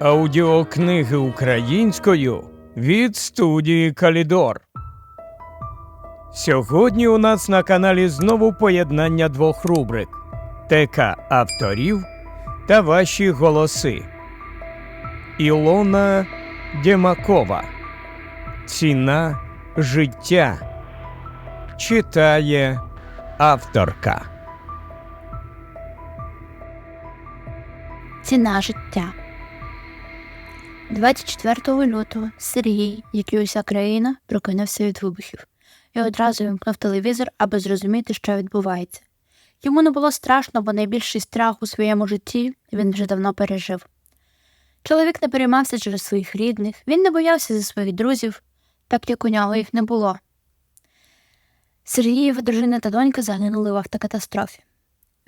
Аудіокниги українською від студії Калідор. Сьогодні у нас на каналі знову поєднання двох рубрик ТК авторів та ваші голоси. Ілона Дємакова. Ціна життя. Читає авторка. Ціна життя. 24 лютого Сергій, як і уся країна, прокинувся від вибухів і одразу вимкнув телевізор, аби зрозуміти, що відбувається. Йому не було страшно, бо найбільший страх у своєму житті він вже давно пережив. Чоловік не переймався через своїх рідних, він не боявся за своїх друзів, так як у нього їх не було. Сергієва дружина та донька загинули в автокатастрофі.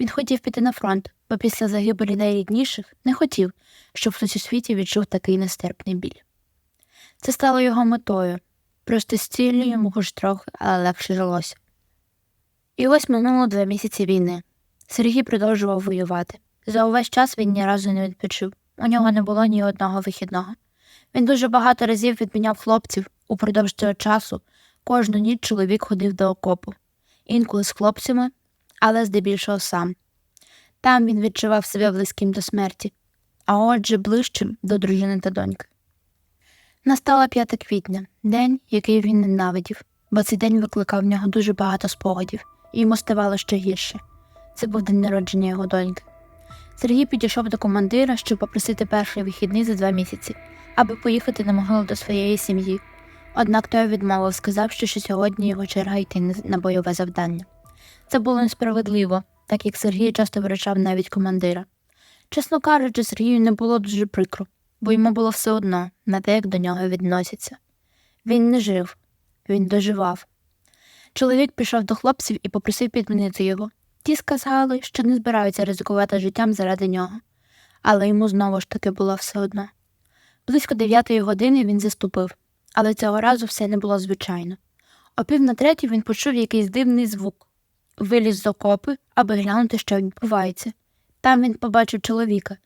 Він хотів піти на фронт, бо після загибелі найрідніших не хотів, щоб хтось у світі відчув такий нестерпний біль. Це стало його метою, просто з ціллю йому хоч трохи, але легше жилося. І ось минуло два місяці війни. Сергій продовжував воювати. За увесь час він ні разу не відпочив. У нього не було ні одного вихідного. Він дуже багато разів відміняв хлопців упродовж цього часу. Кожну ніч чоловік ходив до окопу, інколи з хлопцями, але здебільшого сам. Там він відчував себе близьким до смерті, а отже ближчим до дружини та доньки. Настала 5 квітня, день, який він ненавидів, бо цей день викликав в нього дуже багато спогадів, і йому ставало ще гірше. Це був день народження його доньки. Сергій підійшов до командира, щоб попросити перший вихідний за два місяці, аби поїхати на могилу до своєї сім'ї. Однак той відмовив, сказавши, що сьогодні його черга йти на бойове завдання. Це було несправедливо, так як Сергій часто виручав навіть командира. Чесно кажучи, Сергію не було дуже прикро, бо йому було все одно на те, як до нього відносяться. Він не жив, він доживав. Чоловік пішов до хлопців і попросив підмінити його. Ті сказали, що не збираються ризикувати життям заради нього, але йому знову ж таки було все одно. Близько дев'ятої години він заступив, але цього разу все не було звичайно. О пів на третій він почув якийсь дивний звук, виліз з окопи, аби глянути, що відбувається. Там він побачив чоловіка.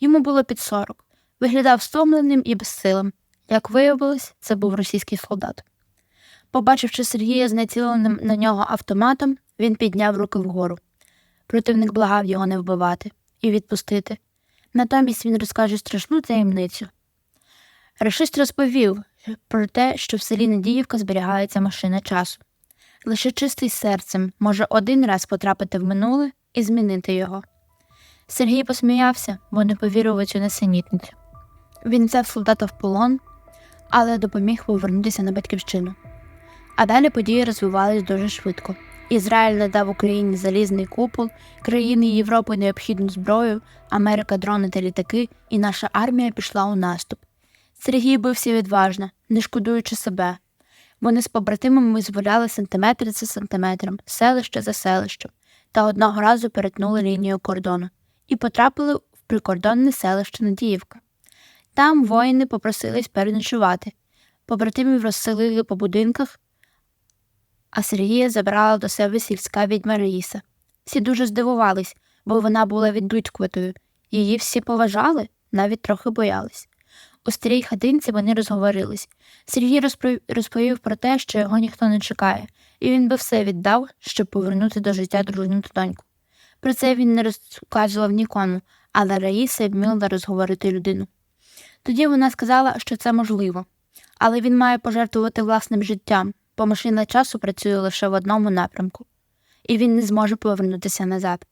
Йому було під сорок, виглядав стомленим і безсилим. Як виявилось, це був російський солдат. Побачивши Сергія з націленим на нього автоматом, він підняв руки вгору. Противник благав його не вбивати і відпустити. Натомість він розкаже страшну таємницю. Рашист розповів про те, що в селі Надіївка зберігається машина часу. Лише чистий серцем може один раз потрапити в минуле і змінити його. Сергій посміявся, бо не повірив у цю несенітницю. Він взяв солдата в полон, але допоміг повернутися на батьківщину. А далі події розвивались дуже швидко. Ізраїль надав Україні залізний купол, країни Європи необхідну зброю, Америка дрони та літаки, і наша армія пішла у наступ. Сергій бився відважно, не шкодуючи себе. Вони з побратимами визволяли сантиметр за сантиметром, селище за селищем, та одного разу перетнули лінію кордону і потрапили в прикордонне селище Надіївка. Там воїни попросились переночувати. Побратимів розселили по будинках, а Сергія забрала до себе сільська відьма Раїса. Всі дуже здивувались, бо вона була віддудькуватою. Її всі поважали, навіть трохи боялись. У старій хатинці вони розговорились. Сергій розповів про те, що його ніхто не чекає, і він би все віддав, щоб повернути до життя дружину та доньку. Про це він не розказував нікому, але Раїса вміла розговорити людину. Тоді вона сказала, що це можливо, але він має пожертвувати власним життям, бо машина часу працює лише в одному напрямку, і він не зможе повернутися назад.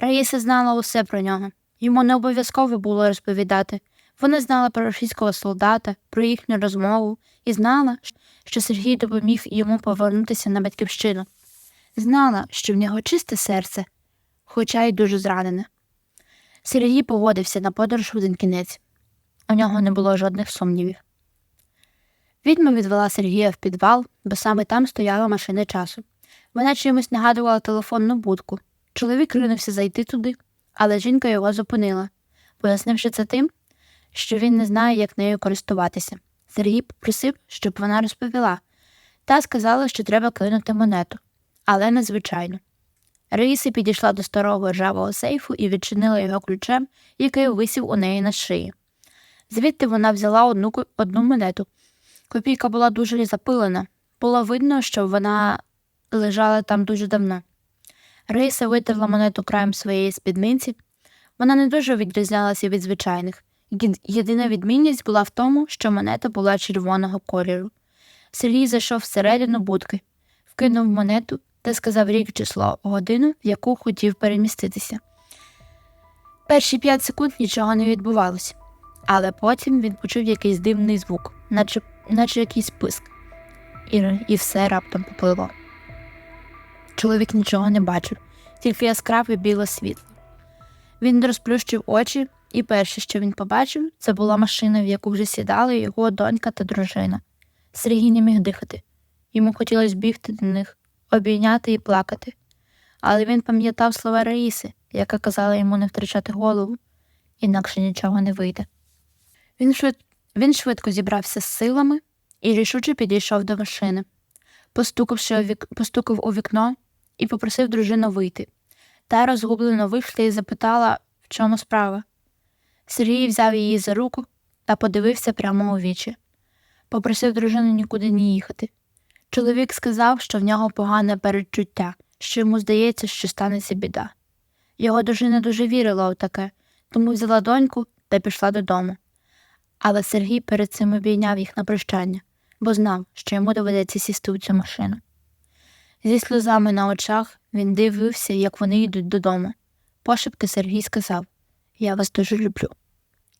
Раїса знала усе про нього, йому не обов'язково було розповідати. Вона знала про російського солдата, про їхню розмову і знала, що Сергій допоміг йому повернутися на батьківщину. Знала, що в нього чисте серце, хоча й дуже зранене. Сергій погодився на подорож в один кінець. У нього не було жодних сумнівів. Відьма відвела Сергія в підвал, бо саме там стояла машина часу. Вона чимось нагадувала телефонну будку. Чоловік ринувся зайти туди, але жінка його зупинила, пояснивши це тим, що він не знає, як нею користуватися. Сергій попросив, щоб вона розповіла, та сказала, що треба кинути монету, але незвичайно. Раїса підійшла до старого ржавого сейфу і відчинила його ключем, який висів у неї на шиї. Звідти вона взяла одну, одну монету. Копійка була дуже запилена. Було видно, що вона лежала там дуже давно. Рейса витерла монету краєм своєї спідниці. Вона не дуже відрізнялася від звичайних. Єд- Єдина відмінність була в тому, що монета була червоного кольору. Сергій зайшов всередину будки, вкинув монету та сказав рік число годину, в яку хотів переміститися. Перші п'ять секунд нічого не відбувалося, але потім він почув якийсь дивний звук, наче, наче якийсь писк, і, і все раптом поплило. Чоловік нічого не бачив, тільки яскраве біле світло. Він розплющив очі, і перше, що він побачив, це була машина, в яку вже сідали його донька та дружина. Сергій не міг дихати. Йому хотілося бігти до них, обійняти і плакати. Але він пам'ятав слова Раїси, яка казала йому не втрачати голову, інакше нічого не вийде. Він, швид... він швидко зібрався з силами і рішуче підійшов до машини. Постукавши вік... Постукав у вікно і попросив дружину вийти. Та розгублено вийшла і запитала, в чому справа. Сергій взяв її за руку та подивився прямо у вічі. Попросив дружину нікуди не їхати. Чоловік сказав, що в нього погане передчуття, що йому здається, що станеться біда. Його дружина дуже вірила у таке, тому взяла доньку та пішла додому. Але Сергій перед цим обійняв їх на прощання, бо знав, що йому доведеться сісти у цю машину. Зі сльозами на очах він дивився, як вони йдуть додому. Пошепки Сергій сказав Я вас дуже люблю.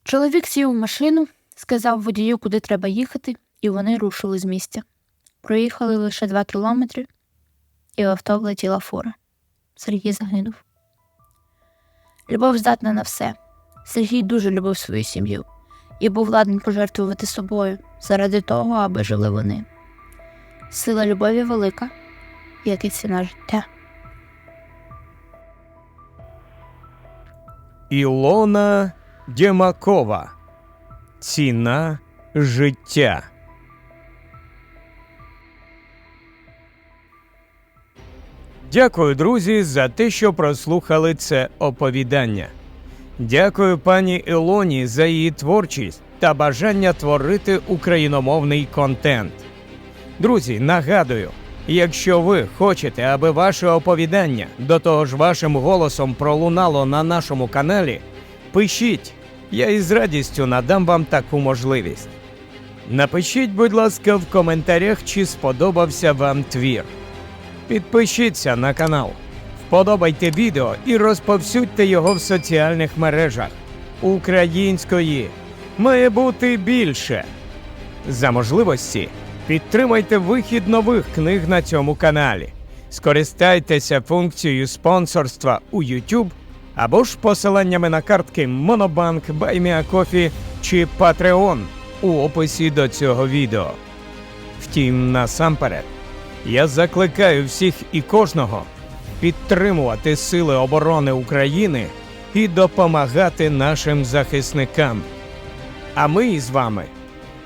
Чоловік сів у машину, сказав водію, куди треба їхати, і вони рушили з місця. Проїхали лише два кілометри, і в авто влетіла фура. Сергій загинув. Любов здатна на все. Сергій дуже любив свою сім'ю і був ладен пожертвувати собою заради того, аби жили вони. Сила любові велика, як і ціна життя. Ілона Дємакова. Ціна життя. Дякую, друзі, за те, що прослухали це оповідання. Дякую пані Ілоні за її творчість та бажання творити україномовний контент. Друзі, нагадую, якщо ви хочете, аби ваше оповідання до того ж вашим голосом пролунало на нашому каналі, пишіть, я із радістю надам вам таку можливість. Напишіть, будь ласка, в коментарях, чи сподобався вам твір. Підпишіться на канал, вподобайте відео і розповсюдьте його в соціальних мережах. Української має бути більше. За можливості підтримайте вихід нових книг на цьому каналі. Скористайтеся функцією спонсорства у YouTube або ж посиланнями на картки Monobank, BuyMeACoffee чи Patreon у описі до цього відео. Втім, насамперед, я закликаю всіх і кожного підтримувати Сили оборони України і допомагати нашим захисникам. А ми із вами